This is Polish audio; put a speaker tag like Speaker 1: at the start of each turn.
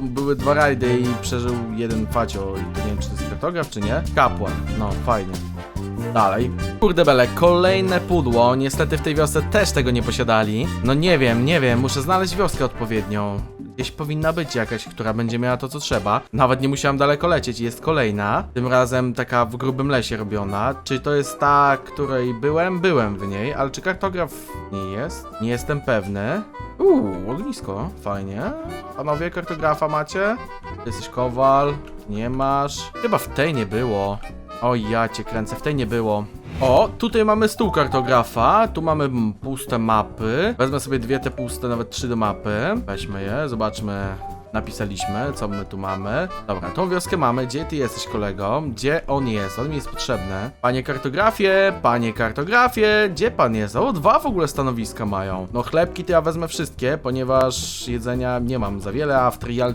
Speaker 1: były dwa rajdy i przeżył jeden facio i nie wiem czy to jest kartograf czy nie. Kapłan, no fajnie. Dalej. Kurde bele, kolejne pudło. Niestety w tej wiosce też tego nie posiadali. No nie wiem, nie wiem, muszę znaleźć wioskę odpowiednią. Gdzieś powinna być jakaś, która będzie miała to, co trzeba. Nawet nie musiałam daleko lecieć, jest kolejna. Tym razem taka w grubym lesie robiona. Czy to jest ta, której byłem? Byłem w niej, ale czy kartograf nie jest? Nie jestem pewny. Uuu, ognisko, fajnie. Panowie, kartografa macie? Jesteś kowal? Nie masz? Chyba w tej nie było. O ja cię kręcę, w tej nie było. O, tutaj mamy stół kartografa, tu mamy puste mapy. Wezmę sobie dwie te puste, nawet trzy do mapy. Weźmy je, zobaczmy. Napisaliśmy, co my tu mamy. Dobra, tą wioskę mamy. Gdzie ty jesteś, kolego? Gdzie on jest? On mi jest potrzebny. Panie kartografie, panie kartografie, gdzie pan jest? O, dwa w ogóle stanowiska mają. No chlebki to ja wezmę wszystkie, ponieważ jedzenia nie mam za wiele, a w trial